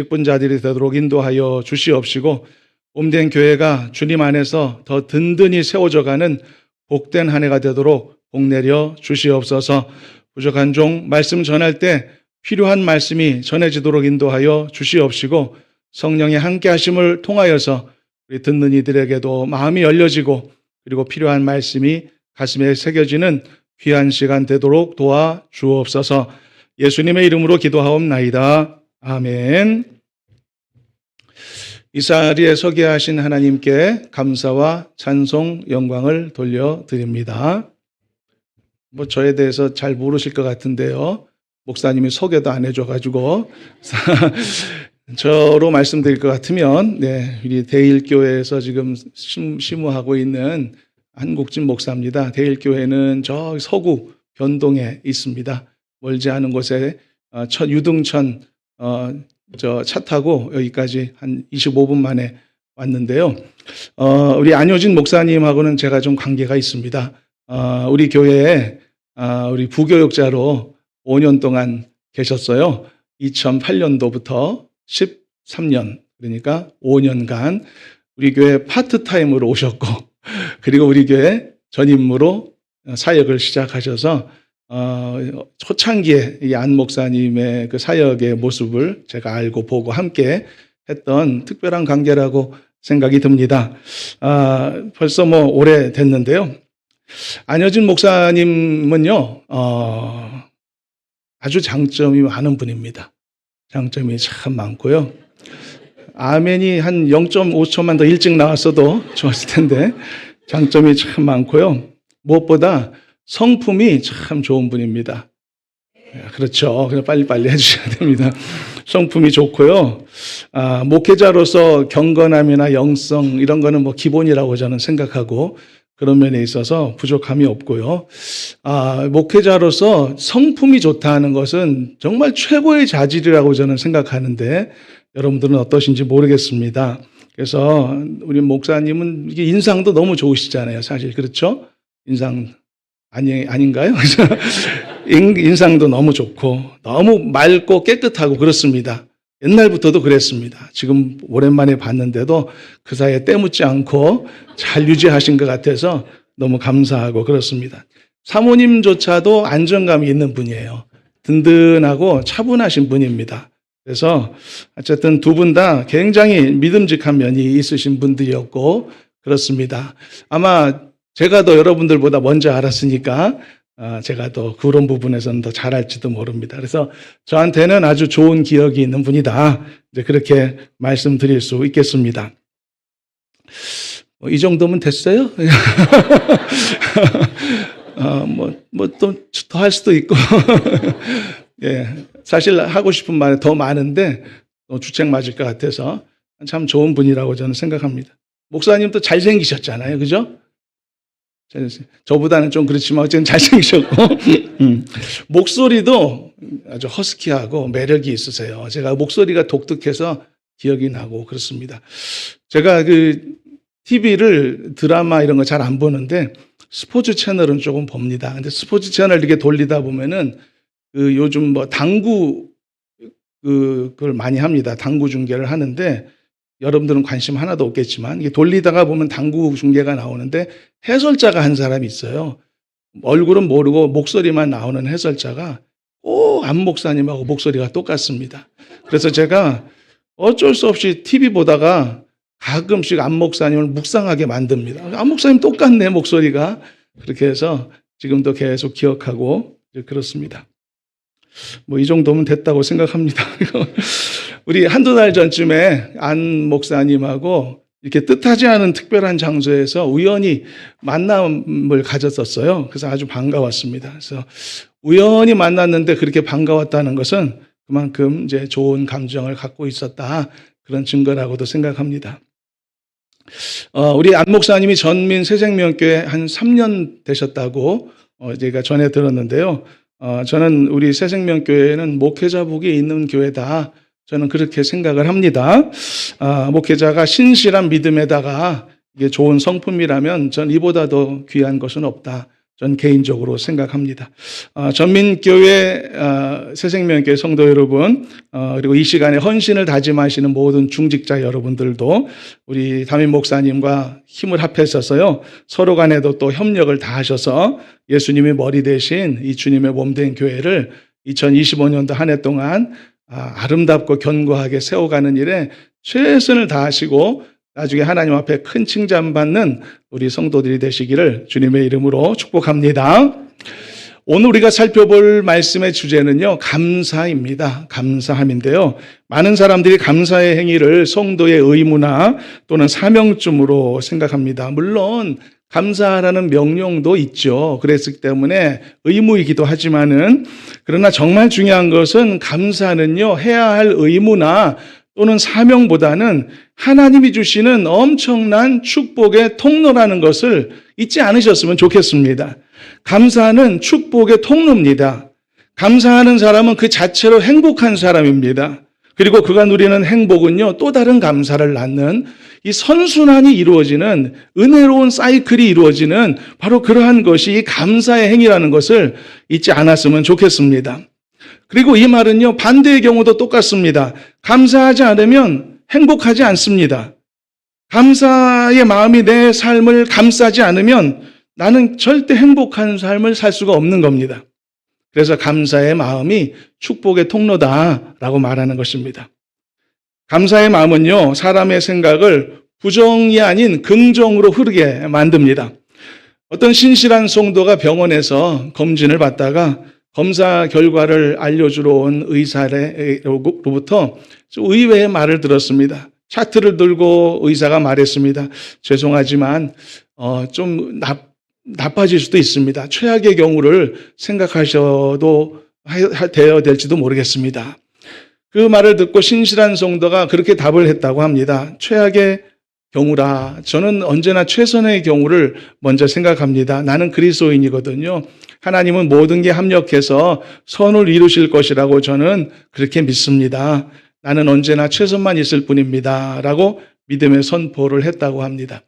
직분자들이 되도록 인도하여 주시옵시고 옴된 교회가 주님 안에서 더 든든히 세워져 가는 복된 한 해가 되도록 복 내려 주시옵소서. 부족한 종 말씀 전할 때 필요한 말씀이 전해지도록 인도하여 주시옵시고 성령의 함께 하심을 통하여서 우리 듣는 이들에게도 마음이 열려지고 그리고 필요한 말씀이 가슴에 새겨지는 귀한 시간 되도록 도와 주옵소서. 예수님의 이름으로 기도하옵나이다. 아멘. 이 자리에 서게 하신 하나님께 감사와 찬송, 영광을 돌려드립니다. 뭐 저에 대해서 잘 모르실 것 같은데요. 목사님이 소개도 안 해줘가지고 저로 말씀드릴 것 같으면 네, 우리 대일교회에서 지금 심- 심우하고 있는 한국진 목사입니다. 대일교회는 저 서구 변동에 있습니다. 멀지 않은 곳에 어, 첫 유등천 어, 저 차 타고 여기까지 한 25분 만에 왔는데요. 어, 우리 안효진 목사님하고는 제가 좀 관계가 있습니다. 어, 우리 교회에 아, 우리 부교육자로 5년 동안 계셨어요. 2008년도부터 13년, 그러니까 5년간 우리 교회 파트타임으로 오셨고, 그리고 우리 교회 전임무로 사역을 시작하셔서, 어, 초창기에 이 안 목사님의 그 사역의 모습을 제가 알고 보고 함께 했던 특별한 관계라고 생각이 듭니다. 아, 벌써 뭐 오래 됐는데요. 안효진 목사님은요, 어, 아주 장점이 많은 분입니다. 장점이 참 많고요. 아멘이 한 0.5초만 더 일찍 나왔어도 좋았을 텐데, 장점이 참 많고요. 무엇보다 성품이 참 좋은 분입니다. 그렇죠. 그냥 빨리빨리 해주셔야 됩니다. 성품이 좋고요. 아, 목회자로서 경건함이나 영성, 이런 거는 뭐 기본이라고 저는 생각하고, 그런 면에 있어서 부족함이 없고요. 아, 목회자로서 성품이 좋다는 것은 정말 최고의 자질이라고 저는 생각하는데 여러분들은 어떠신지 모르겠습니다. 그래서 우리 목사님은 인상도 너무 좋으시잖아요. 사실 그렇죠? 인상 아니 아닌가요? 인- 인상도 너무 좋고 너무 맑고 깨끗하고 그렇습니다. 옛날부터도 그랬습니다. 지금 오랜만에 봤는데도 그 사이에 때묻지 않고 잘 유지하신 것 같아서 너무 감사하고 그렇습니다. 사모님조차도 안정감이 있는 분이에요. 든든하고 차분하신 분입니다. 그래서 어쨌든 두 분 다 굉장히 믿음직한 면이 있으신 분들이었고 그렇습니다. 아마 제가 더 여러분들보다 먼저 알았으니까 아, 제가 더 그런 부분에서는 더 잘할지도 모릅니다. 그래서 저한테는 아주 좋은 기억이 있는 분이다. 이제 그렇게 말씀드릴 수 있겠습니다. 뭐이 정도면 됐어요? 어, 뭐, 뭐 또 더 할 수도 있고. 예. 사실 하고 싶은 말이 더 많은데 또 주책 맞을 것 같아서 참 좋은 분이라고 저는 생각합니다. 목사님도 잘생기셨잖아요. 그죠? 저보다는 좀 그렇지만 어쨌든 잘생기셨고 음. 목소리도 아주 허스키하고 매력이 있으세요. 제가 목소리가 독특해서 기억이 나고 그렇습니다. 제가 그 TV를 드라마 이런 거 잘 안 보는데 스포츠 채널은 조금 봅니다. 근데 스포츠 채널 이렇게 돌리다 보면은 그 요즘 뭐 당구 그 그걸 많이 합니다. 당구 중계를 하는데 여러분들은 관심 하나도 없겠지만 이게 돌리다가 보면 당구 중계가 나오는데 해설자가 한 사람이 있어요. 얼굴은 모르고 목소리만 나오는 해설자가 꼭안 목사님하고 목소리가 똑같습니다. 그래서 제가 어쩔 수 없이 TV 보다가 가끔씩 안 목사님을 묵상하게 만듭니다. 안 목사님 똑같네 목소리가 그렇게 해서 지금도 계속 기억하고 그렇습니다. 뭐 이 정도면 됐다고 생각합니다. 우리 한두 달 전쯤에 안 목사님하고 이렇게 뜻하지 않은 특별한 장소에서 우연히 만남을 가졌었어요. 그래서 아주 반가웠습니다. 그래서 우연히 만났는데 그렇게 반가웠다는 것은 그만큼 이제 좋은 감정을 갖고 있었다. 그런 증거라고도 생각합니다. 어, 우리 안 목사님이 전민 새생명교회 한 3년 되셨다고 어, 제가 전해 들었는데요. 어, 저는 우리 새생명교회는 목회자복이 있는 교회다. 저는 그렇게 생각을 합니다. 아, 목회자가 신실한 믿음에다가 이게 좋은 성품이라면 전 이보다 더 귀한 것은 없다. 전 개인적으로 생각합니다. 어, 전민교회 어, 새생명교회 성도 여러분 어, 그리고 이 시간에 헌신을 다짐하시는 모든 중직자 여러분들도 우리 담임 목사님과 힘을 합해서요 서로 간에도 또 협력을 다하셔서 예수님의 머리 대신 이 주님의 몸 된 교회를 2025년도 한 해 동안 아, 아름답고 견고하게 세워가는 일에 최선을 다하시고 나중에 하나님 앞에 큰 칭찬받는 우리 성도들이 되시기를 주님의 이름으로 축복합니다. 오늘 우리가 살펴볼 말씀의 주제는요, 감사입니다. 감사함인데요. 많은 사람들이 감사의 행위를 성도의 의무나 또는 사명쯤으로 생각합니다. 물론, 감사하라는 명령도 있죠. 그랬기 때문에 의무이기도 하지만은, 그러나 정말 중요한 것은 감사는요, 해야 할 의무나 또는 사명보다는 하나님이 주시는 엄청난 축복의 통로라는 것을 잊지 않으셨으면 좋겠습니다. 감사는 축복의 통로입니다. 감사하는 사람은 그 자체로 행복한 사람입니다. 그리고 그가 누리는 행복은요, 또 다른 감사를 낳는 이 선순환이 이루어지는 은혜로운 사이클이 이루어지는 바로 그러한 것이 이 감사의 행위라는 것을 잊지 않았으면 좋겠습니다. 그리고 이 말은요, 반대의 경우도 똑같습니다. 감사하지 않으면 행복하지 않습니다. 감사의 마음이 내 삶을 감싸지 않으면 나는 절대 행복한 삶을 살 수가 없는 겁니다. 그래서 감사의 마음이 축복의 통로다라고 말하는 것입니다. 감사의 마음은요, 사람의 생각을 부정이 아닌 긍정으로 흐르게 만듭니다. 어떤 신실한 성도가 병원에서 검진을 받다가 검사 결과를 알려주러 온 의사로부터 의외의 말을 들었습니다. 차트를 들고 의사가 말했습니다. 죄송하지만 어, 좀 나, 나빠질 수도 있습니다. 최악의 경우를 생각하셔도 되어야 될지도 모르겠습니다. 그 말을 듣고 신실한 성도가 그렇게 답을 했다고 합니다. 최악의 경우라 저는 언제나 최선의 경우를 먼저 생각합니다. 나는 그리스도인이거든요. 하나님은 모든 게 합력해서 선을 이루실 것이라고 저는 그렇게 믿습니다. 나는 언제나 최선만 있을 뿐입니다. 라고 믿음의 선포를 했다고 합니다.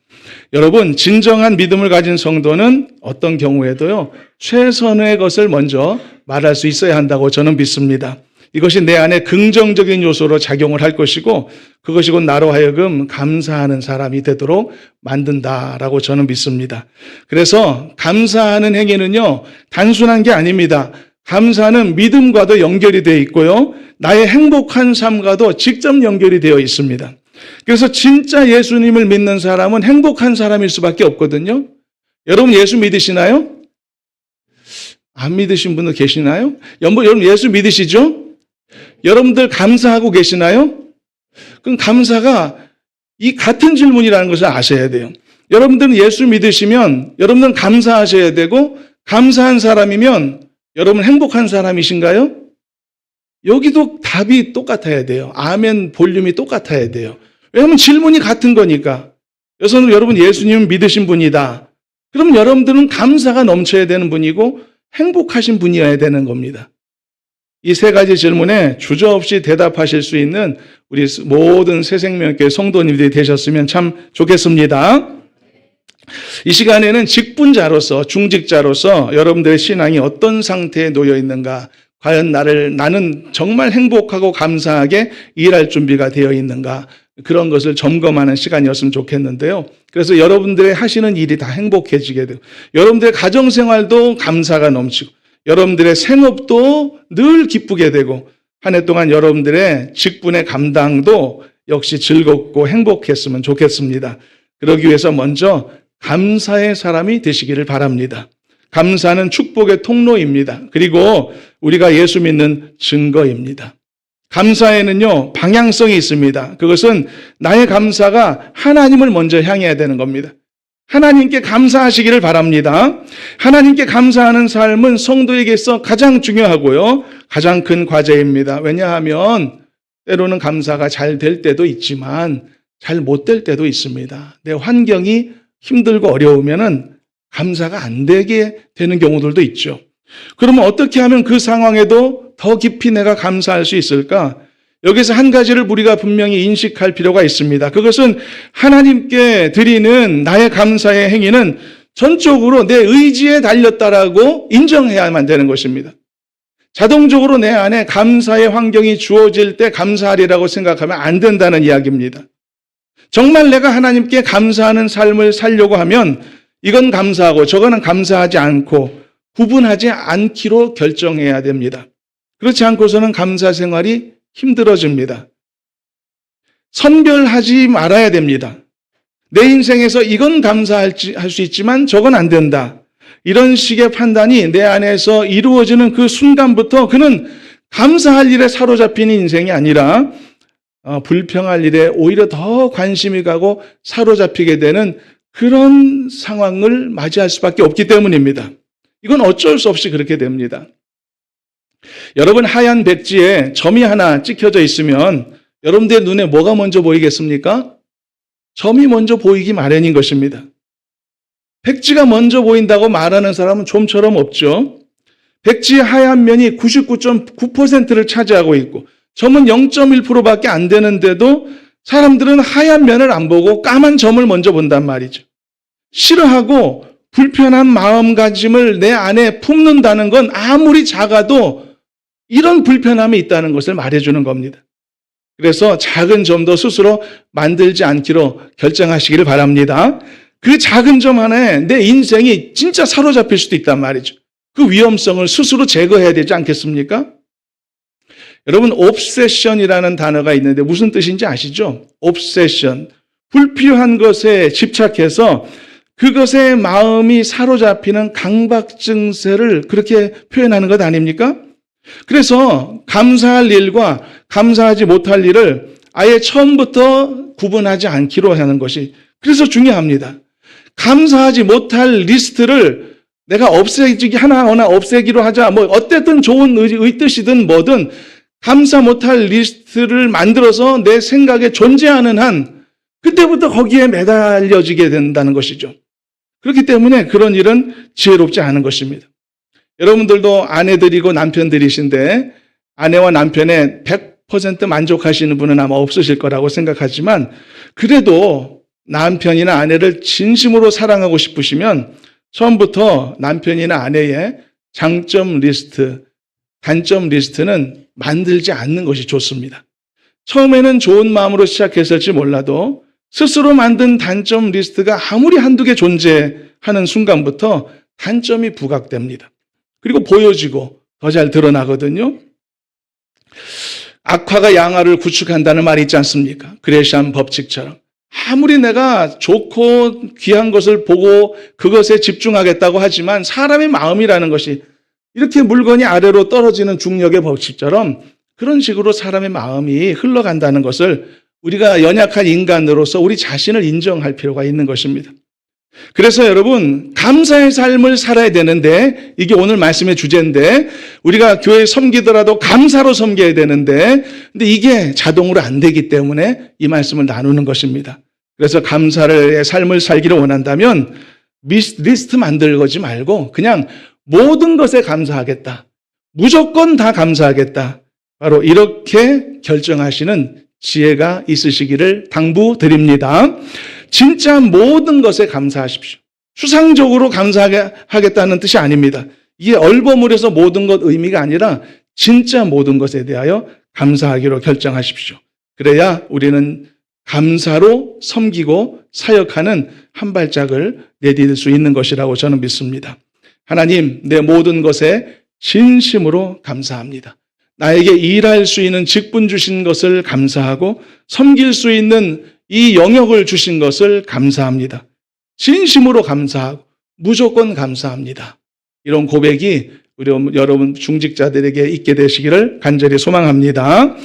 여러분, 진정한 믿음을 가진 성도는 어떤 경우에도요, 최선의 것을 먼저 말할 수 있어야 한다고 저는 믿습니다. 이것이 내 안에 긍정적인 요소로 작용을 할 것이고 그것이 곧 나로 하여금 감사하는 사람이 되도록 만든다라고 저는 믿습니다. 그래서 감사하는 행위는요, 단순한 게 아닙니다. 감사는 믿음과도 연결이 되어 있고요. 나의 행복한 삶과도 직접 연결이 되어 있습니다. 그래서 진짜 예수님을 믿는 사람은 행복한 사람일 수밖에 없거든요. 여러분 예수 믿으시나요? 안 믿으신 분들 계시나요? 여러분 예수 믿으시죠? 여러분들 감사하고 계시나요? 그럼 감사가 이 같은 질문이라는 것을 아셔야 돼요. 여러분들은 예수 믿으시면 여러분들은 감사하셔야 되고 감사한 사람이면 여러분 행복한 사람이신가요? 여기도 답이 똑같아야 돼요. 아멘 볼륨이 똑같아야 돼요. 왜냐하면 질문이 같은 거니까. 여기서는 여러분 예수님 믿으신 분이다. 그럼 여러분들은 감사가 넘쳐야 되는 분이고 행복하신 분이어야 되는 겁니다. 이 세 가지 질문에 주저없이 대답하실 수 있는 우리 모든 새 생명교회 성도님들이 되셨으면 참 좋겠습니다. 이 시간에는 직분자로서 중직자로서 여러분들의 신앙이 어떤 상태에 놓여 있는가 과연 나를 나는 정말 행복하고 감사하게 일할 준비가 되어 있는가 그런 것을 점검하는 시간이었으면 좋겠는데요. 그래서 여러분들의 하시는 일이 다 행복해지게 되고 여러분들의 가정 생활도 감사가 넘치고 여러분들의 생업도 늘 기쁘게 되고 한 해 동안 여러분들의 직분의 감당도 역시 즐겁고 행복했으면 좋겠습니다. 그러기 위해서 먼저 감사의 사람이 되시기를 바랍니다. 감사는 축복의 통로입니다. 그리고 우리가 예수 믿는 증거입니다. 감사에는요, 방향성이 있습니다. 그것은 나의 감사가 하나님을 먼저 향해야 되는 겁니다. 하나님께 감사하시기를 바랍니다. 하나님께 감사하는 삶은 성도에게서 가장 중요하고요. 가장 큰 과제입니다. 왜냐하면 때로는 감사가 잘 될 때도 있지만 잘 못 될 때도 있습니다. 내 환경이 힘들고 어려우면은 감사가 안 되게 되는 경우들도 있죠. 그러면 어떻게 하면 그 상황에도 더 깊이 내가 감사할 수 있을까? 여기서 한 가지를 우리가 분명히 인식할 필요가 있습니다. 그것은 하나님께 드리는 나의 감사의 행위는 전적으로 내 의지에 달렸다라고 인정해야만 되는 것입니다. 자동적으로 내 안에 감사의 환경이 주어질 때 감사하리라고 생각하면 안 된다는 이야기입니다. 정말 내가 하나님께 감사하는 삶을 살려고 하면 이건 감사하고 저거는 감사하지 않고 구분하지 않기로 결정해야 됩니다. 그렇지 않고서는 감사 생활이 힘들어집니다. 선별하지 말아야 됩니다. 내 인생에서 이건 감사할 수 있지만 저건 안 된다. 이런 식의 판단이 내 안에서 이루어지는 그 순간부터 그는 감사할 일에 사로잡히는 인생이 아니라 어, 불평할 일에 오히려 더 관심이 가고 사로잡히게 되는 그런 상황을 맞이할 수밖에 없기 때문입니다. 이건 어쩔 수 없이 그렇게 됩니다. 여러분 하얀 백지에 점이 하나 찍혀져 있으면 여러분들의 눈에 뭐가 먼저 보이겠습니까? 점이 먼저 보이기 마련인 것입니다. 백지가 먼저 보인다고 말하는 사람은 좀처럼 없죠. 백지의 하얀 면이 99.9%를 차지하고 있고 점은 0.1%밖에 안 되는데도 사람들은 하얀 면을 안 보고 까만 점을 먼저 본단 말이죠. 싫어하고 불편한 마음가짐을 내 안에 품는다는 건 아무리 작아도 이런 불편함이 있다는 것을 말해주는 겁니다. 그래서 작은 점도 스스로 만들지 않기로 결정하시기를 바랍니다. 그 작은 점 하나에 내 인생이 진짜 사로잡힐 수도 있단 말이죠. 그 위험성을 스스로 제거해야 되지 않겠습니까? 여러분, 옵세션이라는 단어가 있는데 무슨 뜻인지 아시죠? 옵세션. 불필요한 것에 집착해서 그것에 마음이 사로잡히는 강박 증세를 그렇게 표현하는 것 아닙니까? 그래서 감사할 일과 감사하지 못할 일을 아예 처음부터 구분하지 않기로 하는 것이 그래서 중요합니다. 감사하지 못할 리스트를 내가 없애기 하나하나 없애기로 하자. 뭐 어쨌든 좋은 의, 의뜻이든 뭐든 감사 못할 리스트를 만들어서 내 생각에 존재하는 한 그때부터 거기에 매달려지게 된다는 것이죠. 그렇기 때문에 그런 일은 지혜롭지 않은 것입니다. 여러분들도 아내들이고 남편들이신데 아내와 남편의 100% 만족하시는 분은 아마 없으실 거라고 생각하지만 그래도 남편이나 아내를 진심으로 사랑하고 싶으시면 처음부터 남편이나 아내의 장점 리스트, 단점 리스트는 만들지 않는 것이 좋습니다. 처음에는 좋은 마음으로 시작했을지 몰라도 스스로 만든 단점 리스트가 아무리 한두 개 존재하는 순간부터 단점이 부각됩니다. 그리고 보여지고 더 잘 드러나거든요. 악화가 양화를 구축한다는 말이 있지 않습니까? 그레시안 법칙처럼. 아무리 내가 좋고 귀한 것을 보고 그것에 집중하겠다고 하지만 사람의 마음이라는 것이 이렇게 물건이 아래로 떨어지는 중력의 법칙처럼 그런 식으로 사람의 마음이 흘러간다는 것을 우리가 연약한 인간으로서 우리 자신을 인정할 필요가 있는 것입니다. 그래서 여러분, 감사의 삶을 살아야 되는데, 이게 오늘 말씀의 주제인데, 우리가 교회 섬기더라도 감사로 섬겨야 되는데, 근데 이게 자동으로 안 되기 때문에 이 말씀을 나누는 것입니다. 그래서 감사의 삶을 살기를 원한다면, 리스트 만들거지 말고, 그냥 모든 것에 감사하겠다. 무조건 다 감사하겠다. 바로 이렇게 결정하시는 지혜가 있으시기를 당부드립니다. 진짜 모든 것에 감사하십시오. 추상적으로 감사하겠다는 뜻이 아닙니다. 이게 얼버무려서 모든 것 의미가 아니라 진짜 모든 것에 대하여 감사하기로 결정하십시오. 그래야 우리는 감사로 섬기고 사역하는 한 발짝을 내디딜 수 있는 것이라고 저는 믿습니다. 하나님, 내 모든 것에 진심으로 감사합니다. 나에게 일할 수 있는 직분 주신 것을 감사하고 섬길 수 있는 이 영역을 주신 것을 감사합니다. 진심으로 감사하고 무조건 감사합니다. 이런 고백이 우리 여러분 중직자들에게 있게 되시기를 간절히 소망합니다.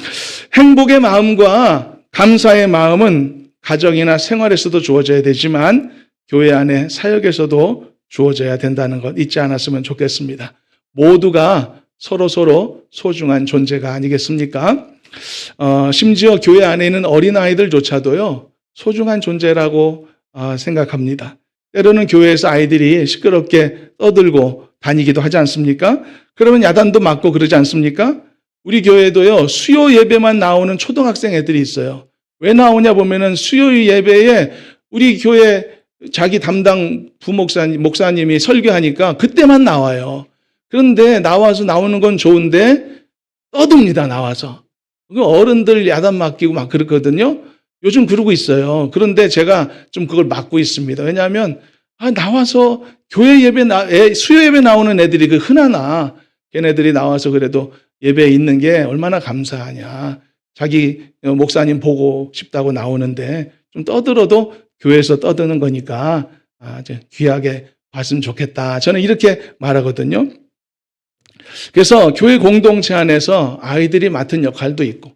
행복의 마음과 감사의 마음은 가정이나 생활에서도 주어져야 되지만 교회 안에 사역에서도 주어져야 된다는 것 잊지 않았으면 좋겠습니다. 모두가 서로 서로 소중한 존재가 아니겠습니까? 어, 심지어 교회 안에 있는 어린아이들조차도요, 소중한 존재라고 어, 생각합니다. 때로는 교회에서 아이들이 시끄럽게 떠들고 다니기도 하지 않습니까? 그러면 야단도 맞고 그러지 않습니까? 우리 교회도요, 수요 예배만 나오는 초등학생 애들이 있어요. 왜 나오냐 보면은 수요 예배에 우리 교회 자기 담당 부목사님, 목사님이 설교하니까 그때만 나와요. 그런데 나와서 나오는 건 좋은데 떠듭니다, 나와서. 그 어른들 야단 맡기고 막 그렇거든요. 요즘 그러고 있어요. 그런데 제가 좀 그걸 막고 있습니다. 왜냐하면, 아, 나와서 교회 예배, 나, 애, 수요 예배 나오는 애들이 그 흔하나, 걔네들이 나와서 그래도 예배에 있는 게 얼마나 감사하냐. 자기 어, 목사님 보고 싶다고 나오는데 좀 떠들어도 교회에서 떠드는 거니까 아, 귀하게 봤으면 좋겠다. 저는 이렇게 말하거든요. 그래서 교회 공동체 안에서 아이들이 맡은 역할도 있고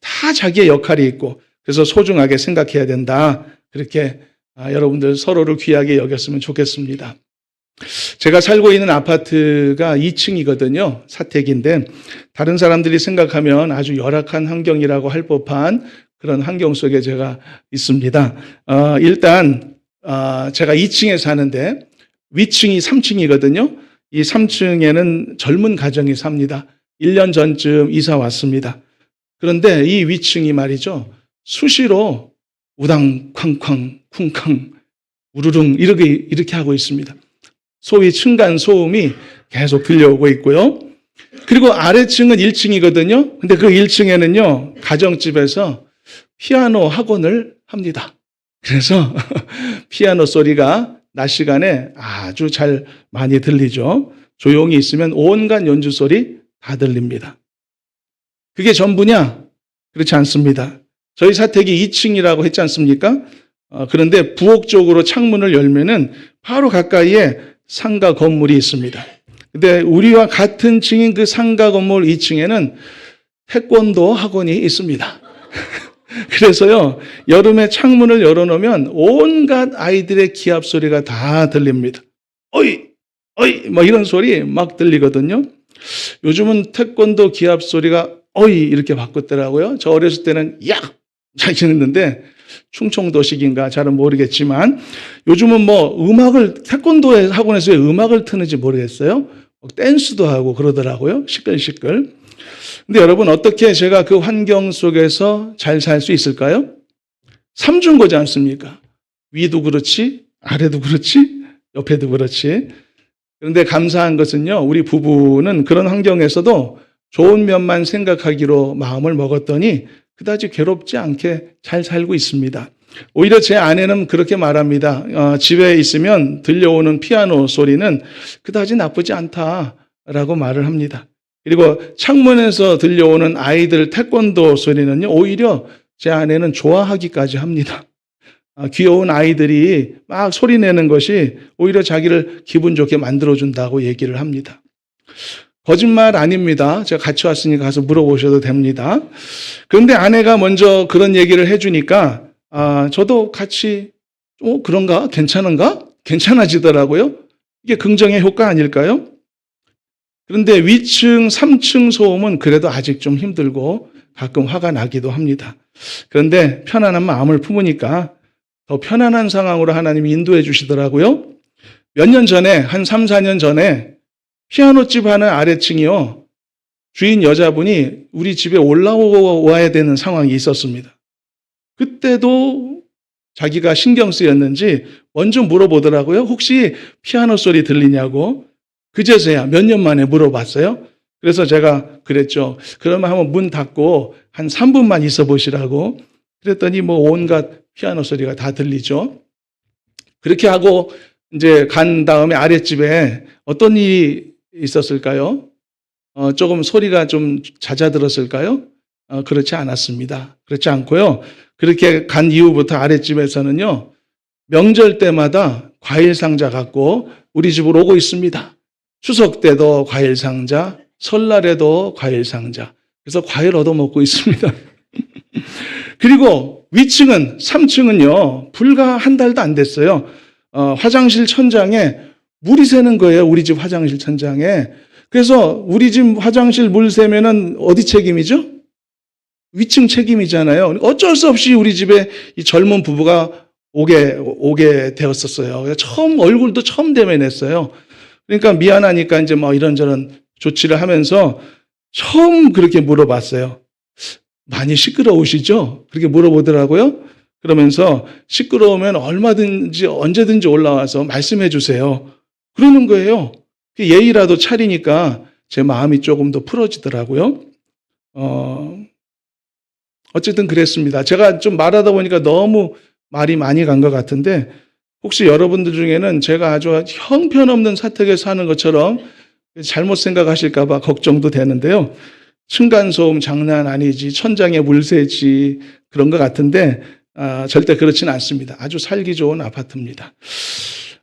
다 자기의 역할이 있고 그래서 소중하게 생각해야 된다. 그렇게 아, 여러분들 서로를 귀하게 여겼으면 좋겠습니다. 제가 살고 있는 아파트가 2층이거든요. 사택인데 다른 사람들이 생각하면 아주 열악한 환경이라고 할 법한 그런 환경 속에 제가 있습니다. 어, 일단 어, 제가 2층에 사는데 위층이 3층이거든요. 이 3층에는 젊은 가정이 삽니다. 1년 전쯤 이사 왔습니다. 그런데 이 위층이 말이죠. 수시로 우당 쾅쾅 쿵쾅 우르릉 이렇게 이렇게 하고 있습니다. 소위 층간 소음이 계속 들려오고 있고요. 그리고 아래층은 1층이거든요. 근데 그 1층에는요, 가정집에서 피아노 학원을 합니다. 그래서 피아노 소리가 낮 시간에 아주 잘 많이 들리죠. 조용히 있으면 온갖 연주 소리 다 들립니다. 그게 전부냐? 그렇지 않습니다. 저희 사택이 2층이라고 했지 않습니까? 어, 그런데 부엌 쪽으로 창문을 열면은 바로 가까이에 상가 건물이 있습니다. 근데 우리와 같은 층인 그 상가 건물 2층에는 태권도 학원이 있습니다. 그래서요, 여름에 창문을 열어놓으면 온갖 아이들의 기합 소리가 다 들립니다. 어이, 어이, 뭐 이런 소리 막 들리거든요. 요즘은 태권도 기합 소리가 어이 이렇게 바꿨더라고요. 저 어렸을 때는 야! 잘 지냈는데 충청도식인가 잘은 모르겠지만 요즘은 뭐 음악을 태권도 학원에서 왜 음악을 트는지 모르겠어요. 댄스도 하고 그러더라고요. 시끌시끌. 근데 여러분 어떻게 제가 그 환경 속에서 잘 살 수 있을까요? 삼중고지 않습니까? 위도 그렇지, 아래도 그렇지, 옆에도 그렇지. 그런데 감사한 것은요, 우리 부부는 그런 환경에서도 좋은 면만 생각하기로 마음을 먹었더니 그다지 괴롭지 않게 잘 살고 있습니다. 오히려 제 아내는 그렇게 말합니다. 어, 집에 있으면 들려오는 피아노 소리는 그다지 나쁘지 않다라고 말을 합니다. 그리고 창문에서 들려오는 아이들 태권도 소리는요, 오히려 제 아내는 좋아하기까지 합니다. 아, 귀여운 아이들이 막 소리 내는 것이 오히려 자기를 기분 좋게 만들어준다고 얘기를 합니다. 거짓말 아닙니다. 제가 같이 왔으니까 가서 물어보셔도 됩니다. 그런데 아내가 먼저 그런 얘기를 해주니까, 아, 저도 같이, 어, 그런가? 괜찮은가? 괜찮아지더라고요. 이게 긍정의 효과 아닐까요? 그런데 위층, 3층 소음은 그래도 아직 좀 힘들고 가끔 화가 나기도 합니다. 그런데 편안한 마음을 품으니까 더 편안한 상황으로 하나님이 인도해 주시더라고요. 몇 년 전에, 한 3, 4년 전에 피아노집 하는 아래층이요. 주인 여자분이 우리 집에 올라와야 되는 상황이 있었습니다. 그때도 자기가 신경 쓰였는지 먼저 물어보더라고요. 혹시 피아노 소리 들리냐고. 그제서야 몇 년 만에 물어봤어요. 그래서 제가 그랬죠. 그러면 한번 문 닫고 한 3분만 있어 보시라고. 그랬더니 뭐 온갖 피아노 소리가 다 들리죠. 그렇게 하고 이제 간 다음에 아랫집에 어떤 일이 있었을까요? 어, 조금 소리가 좀 잦아들었을까요? 어, 그렇지 않았습니다. 그렇지 않고요. 그렇게 간 이후부터 아랫집에서는요, 명절 때마다 과일 상자 갖고 우리 집으로 오고 있습니다. 추석 때도 과일 상자, 설날에도 과일 상자. 그래서 과일 얻어 먹고 있습니다. 그리고 위층은, 3층은요, 불과 한 달도 안 됐어요. 어, 화장실 천장에 물이 새는 거예요. 우리 집 화장실 천장에. 그래서 우리 집 화장실 물 새면은 어디 책임이죠? 위층 책임이잖아요. 어쩔 수 없이 우리 집에 이 젊은 부부가 오게, 오게 되었었어요. 처음, 얼굴도 처음 대면했어요. 그러니까 미안하니까 이제 뭐 이런저런 조치를 하면서 처음 그렇게 물어봤어요. 많이 시끄러우시죠? 그렇게 물어보더라고요. 그러면서 시끄러우면 얼마든지 언제든지 올라와서 말씀해 주세요. 그러는 거예요. 그 예의라도 차리니까 제 마음이 조금 더 풀어지더라고요. 어, 어쨌든 그랬습니다. 제가 좀 말하다 보니까 너무 말이 많이 간 것 같은데 혹시 여러분들 중에는 제가 아주 형편없는 사택에 사는 것처럼 잘못 생각하실까봐 걱정도 되는데요. 층간소음 장난 아니지, 천장에 물새지 그런 것 같은데 아, 절대 그렇진 않습니다. 아주 살기 좋은 아파트입니다.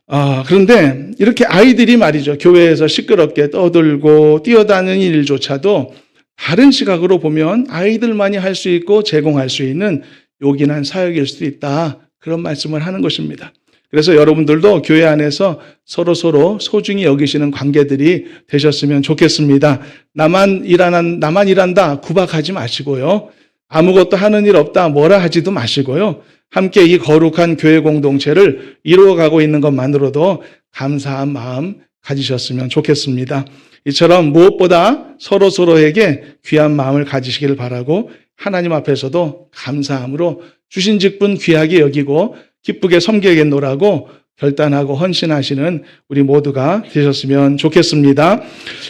아, 그런데 이렇게 아이들이 말이죠. 교회에서 시끄럽게 떠들고 뛰어다니는 일조차도 다른 시각으로 보면 아이들만이 할 수 있고 제공할 수 있는 요긴한 사역일 수도 있다. 그런 말씀을 하는 것입니다. 그래서 여러분들도 교회 안에서 서로 서로 소중히 여기시는 관계들이 되셨으면 좋겠습니다. 나만 일하는 나만 일한다 구박하지 마시고요. 아무것도 하는 일 없다 뭐라 하지도 마시고요. 함께 이 거룩한 교회 공동체를 이루어가고 있는 것만으로도 감사한 마음 가지셨으면 좋겠습니다. 이처럼 무엇보다 서로 서로에게 귀한 마음을 가지시길 바라고 하나님 앞에서도 감사함으로 주신 직분 귀하게 여기고 기쁘게 섬기겠노라고 결단하고 헌신하시는 우리 모두가 되셨으면 좋겠습니다.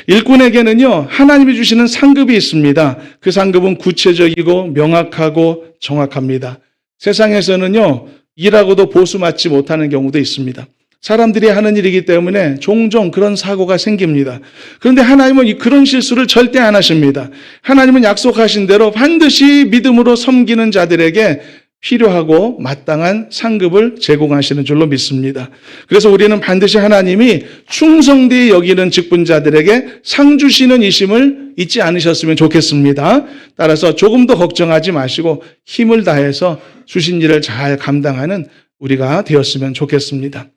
일꾼에게는요, 하나님이 주시는 상급이 있습니다. 그 상급은 구체적이고 명확하고 정확합니다. 세상에서는요, 일하고도 보수 맞지 못하는 경우도 있습니다. 사람들이 하는 일이기 때문에 종종 그런 사고가 생깁니다. 그런데 하나님은 이 그런 실수를 절대 안 하십니다. 하나님은 약속하신 대로 반드시 믿음으로 섬기는 자들에게 필요하고 마땅한 상급을 제공하시는 줄로 믿습니다. 그래서 우리는 반드시 하나님이 충성되이 여기는 직분자들에게 상 주시는 이심을 잊지 않으셨으면 좋겠습니다. 따라서 조금 더 걱정하지 마시고 힘을 다해서 주신 일을 잘 감당하는 우리가 되었으면 좋겠습니다.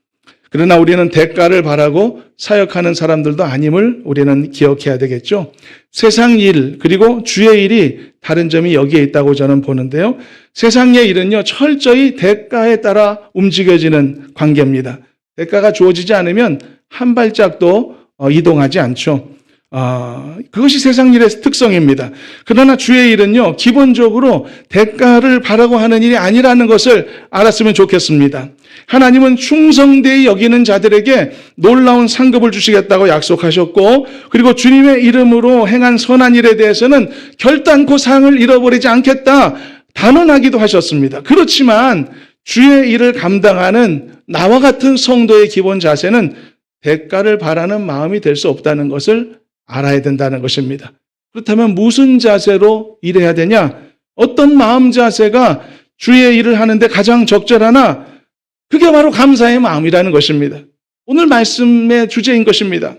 그러나 우리는 대가를 바라고 사역하는 사람들도 아님을 우리는 기억해야 되겠죠. 세상 일, 그리고 주의 일이 다른 점이 여기에 있다고 저는 보는데요. 세상의 일은요, 철저히 대가에 따라 움직여지는 관계입니다. 대가가 주어지지 않으면 한 발짝도 어, 이동하지 않죠. 아, 그것이 세상 일의 특성입니다. 그러나 주의 일은요, 기본적으로 대가를 바라고 하는 일이 아니라는 것을 알았으면 좋겠습니다. 하나님은 충성되이 여기는 자들에게 놀라운 상급을 주시겠다고 약속하셨고, 그리고 주님의 이름으로 행한 선한 일에 대해서는 결단코 상을 잃어버리지 않겠다. 단언하기도 하셨습니다. 그렇지만 주의 일을 감당하는 나와 같은 성도의 기본 자세는 대가를 바라는 마음이 될 수 없다는 것을 알아야 된다는 것입니다. 그렇다면 무슨 자세로 일해야 되냐? 어떤 마음 자세가 주의 일을 하는데 가장 적절하나? 그게 바로 감사의 마음이라는 것입니다. 오늘 말씀의 주제인 것입니다.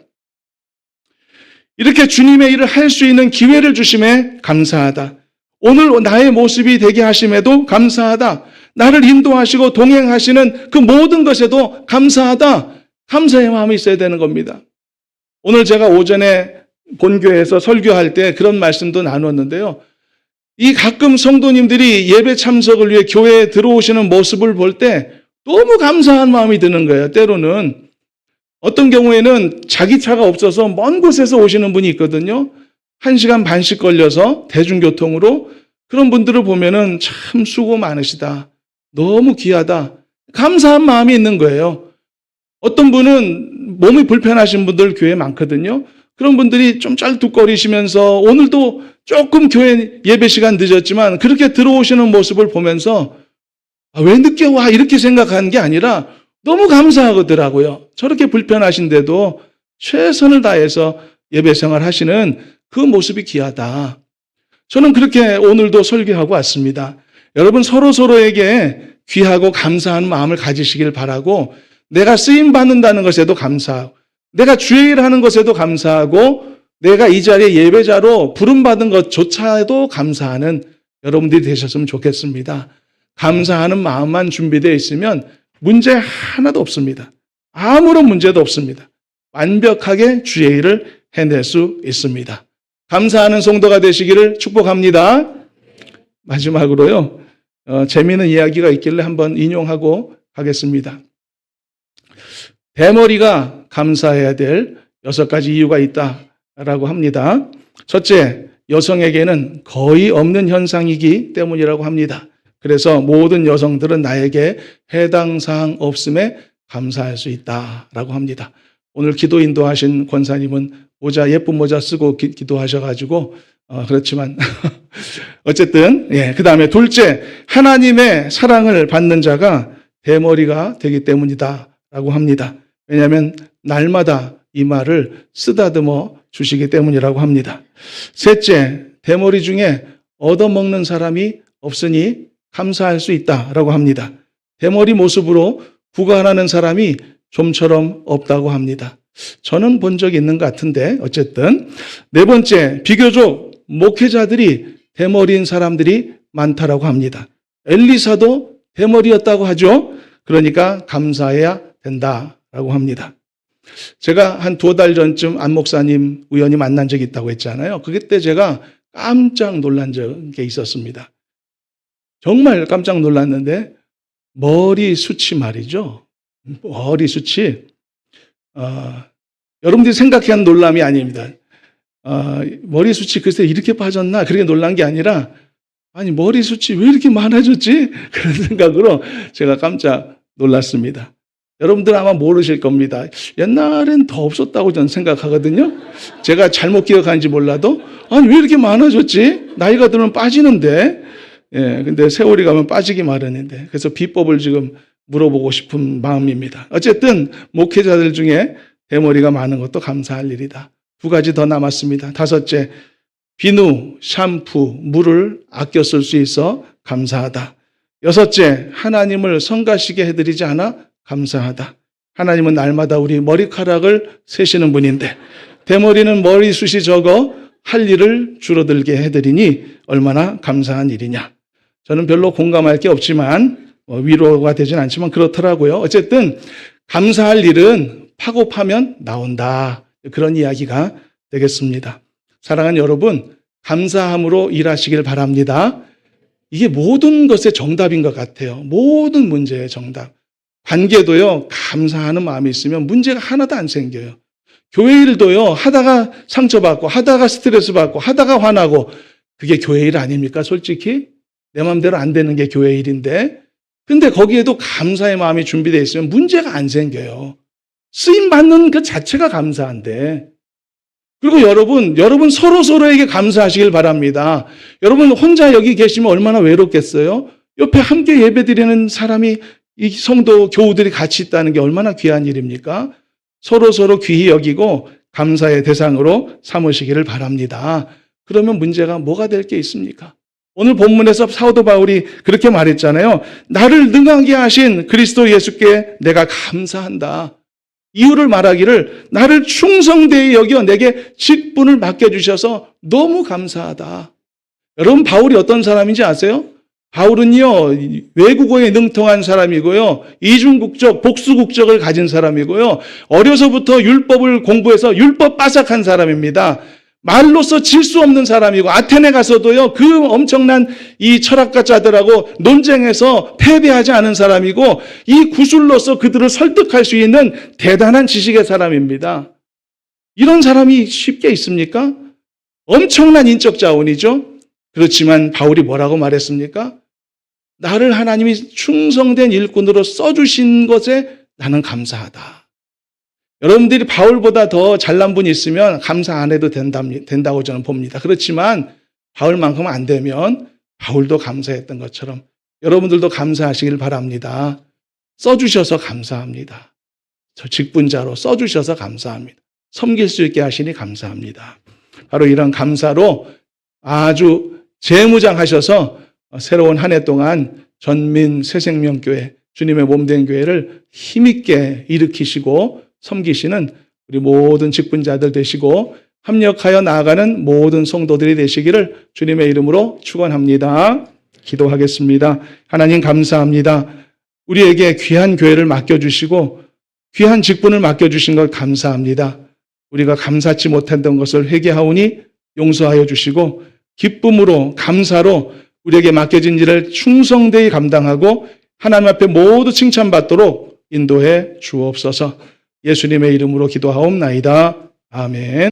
이렇게 주님의 일을 할 수 있는 기회를 주심에 감사하다. 오늘 나의 모습이 되게 하심에도 감사하다. 나를 인도하시고 동행하시는 그 모든 것에도 감사하다. 감사의 마음이 있어야 되는 겁니다. 오늘 제가 오전에 본교회에서 설교할 때 그런 말씀도 나눴는데요. 이 가끔 성도님들이 예배 참석을 위해 교회에 들어오시는 모습을 볼 때 너무 감사한 마음이 드는 거예요. 때로는 어떤 경우에는 자기 차가 없어서 먼 곳에서 오시는 분이 있거든요. 한 시간 반씩 걸려서 대중교통으로 그런 분들을 보면은 참 수고 많으시다. 너무 귀하다. 감사한 마음이 있는 거예요. 어떤 분은 몸이 불편하신 분들 교회 많거든요. 그런 분들이 좀 짤뚝거리시면서 오늘도 조금 교회 예배 시간 늦었지만 그렇게 들어오시는 모습을 보면서 아, 왜 늦게 와? 이렇게 생각하는 게 아니라 너무 감사하더라고요. 저렇게 불편하신데도 최선을 다해서 예배 생활 하시는 그 모습이 귀하다. 저는 그렇게 오늘도 설교하고 왔습니다. 여러분 서로 서로에게 귀하고 감사한 마음을 가지시길 바라고 내가 쓰임 받는다는 것에도 감사하고 내가 주의 일 하는 것에도 감사하고 내가 이 자리에 예배자로 부름받은 것조차도 감사하는 여러분들이 되셨으면 좋겠습니다. 감사하는 마음만 준비되어 있으면 문제 하나도 없습니다. 아무런 문제도 없습니다. 완벽하게 주의 일을 해낼 수 있습니다. 감사하는 성도가 되시기를 축복합니다. 마지막으로요, 어, 재미있는 이야기가 있길래 한번 인용하고 가겠습니다. 대머리가 감사해야 될 여섯 가지 이유가 있다라고 합니다. 첫째, 여성에게는 거의 없는 현상이기 때문이라고 합니다. 그래서 모든 여성들은 나에게 해당 사항 없음에 감사할 수 있다라고 합니다. 오늘 기도 인도하신 권사님은 모자 예쁜 모자 쓰고 기, 기도하셔가지고 어, 그렇지만 어쨌든 예, 그 다음에 둘째 하나님의 사랑을 받는 자가 대머리가 되기 때문이다 라고 합니다. 왜냐하면 날마다 이 말을 쓰다듬어 주시기 때문이라고 합니다. 셋째 대머리 중에 얻어먹는 사람이 없으니 감사할 수 있다라고 합니다. 대머리 모습으로 구간하는 사람이 좀처럼 없다고 합니다. 저는 본 적이 있는 것 같은데 어쨌든 네 번째 비교적 목회자들이 대머리인 사람들이 많다라고 합니다. 엘리사도 대머리였다고 하죠. 그러니까 감사해야 된다라고 합니다. 제가 한 두 달 전쯤 안 목사님 우연히 만난 적이 있다고 했잖아요. 그때 제가 깜짝 놀란 적이 있었습니다. 정말 깜짝 놀랐는데 머리 숱이 말이죠. 머리 숱이 어, 여러분들이 생각한 놀람이 아닙니다. 어, 머리 숱이 글쎄 이렇게 빠졌나 그렇게 놀란 게 아니라 아니 머리 숱이 왜 이렇게 많아졌지 그런 생각으로 제가 깜짝 놀랐습니다. 여러분들 아마 모르실 겁니다. 옛날엔 더 없었다고 저는 생각하거든요. 제가 잘못 기억하는지 몰라도 아니 왜 이렇게 많아졌지? 나이가 들면 빠지는데 예, 근데 세월이 가면 빠지기 마련인데 그래서 비법을 지금 물어보고 싶은 마음입니다. 어쨌든 목회자들 중에 대머리가 많은 것도 감사할 일이다. 두 가지 더 남았습니다. 다섯째, 비누, 샴푸, 물을 아껴 쓸 수 있어 감사하다. 여섯째, 하나님을 성가시게 해드리지 않아 감사하다. 하나님은 날마다 우리 머리카락을 세시는 분인데 대머리는 머리숱이 적어 할 일을 줄어들게 해드리니 얼마나 감사한 일이냐. 저는 별로 공감할 게 없지만 어, 위로가 되진 않지만 그렇더라고요. 어쨌든 감사할 일은 파고 파면 나온다. 그런 이야기가 되겠습니다. 사랑하는 여러분, 감사함으로 일하시길 바랍니다. 이게 모든 것의 정답인 것 같아요. 모든 문제의 정답. 관계도요, 감사하는 마음이 있으면 문제가 하나도 안 생겨요. 교회 일도요, 하다가 상처받고, 하다가 스트레스 받고, 하다가 화나고, 그게 교회 일 아닙니까, 솔직히? 내 마음대로 안 되는 게 교회 일인데. 근데 거기에도 감사의 마음이 준비되어 있으면 문제가 안 생겨요. 쓰임 받는 그 자체가 감사한데. 그리고 여러분, 여러분 서로 서로에게 감사하시길 바랍니다. 여러분 혼자 여기 계시면 얼마나 외롭겠어요? 옆에 함께 예배드리는 사람이 이 성도 교우들이 같이 있다는 게 얼마나 귀한 일입니까? 서로 서로 귀히 여기고 감사의 대상으로 삼으시기를 바랍니다. 그러면 문제가 뭐가 될 게 있습니까? 오늘 본문에서 사도 바울이 그렇게 말했잖아요. 나를 능하게 하신 그리스도 예수께 내가 감사한다. 이유를 말하기를 나를 충성되이 여겨 내게 직분을 맡겨주셔서 너무 감사하다. 여러분 바울이 어떤 사람인지 아세요? 바울은요 외국어에 능통한 사람이고요 이중국적 복수국적을 가진 사람이고요 어려서부터 율법을 공부해서 율법 빠삭한 사람입니다. 말로서 질 수 없는 사람이고 아테네 가서도요 그 엄청난 이 철학가자들하고 논쟁에서 패배하지 않은 사람이고 이 구술로서 그들을 설득할 수 있는 대단한 지식의 사람입니다. 이런 사람이 쉽게 있습니까? 엄청난 인적 자원이죠. 그렇지만 바울이 뭐라고 말했습니까? 나를 하나님이 충성된 일꾼으로 써주신 것에 나는 감사하다. 여러분들이 바울보다 더 잘난 분이 있으면 감사 안 해도 된다고 저는 봅니다. 그렇지만 바울만큼 안 되면 바울도 감사했던 것처럼 여러분들도 감사하시길 바랍니다. 써주셔서 감사합니다. 저 직분자로 써주셔서 감사합니다. 섬길 수 있게 하시니 감사합니다. 바로 이런 감사로 아주 재무장하셔서 새로운 한 해 동안 전민 새생명교회 주님의 몸된 교회를 힘있게 일으키시고 섬기시는 우리 모든 직분자들 되시고 합력하여 나아가는 모든 성도들이 되시기를 주님의 이름으로 축원합니다. 기도하겠습니다. 하나님 감사합니다. 우리에게 귀한 교회를 맡겨주시고 귀한 직분을 맡겨주신 것 감사합니다. 우리가 감사치 못했던 것을 회개하오니 용서하여 주시고 기쁨으로 감사로 우리에게 맡겨진 일을 충성되이 감당하고 하나님 앞에 모두 칭찬받도록 인도해 주옵소서. 예수님의 이름으로 기도하옵나이다. 아멘.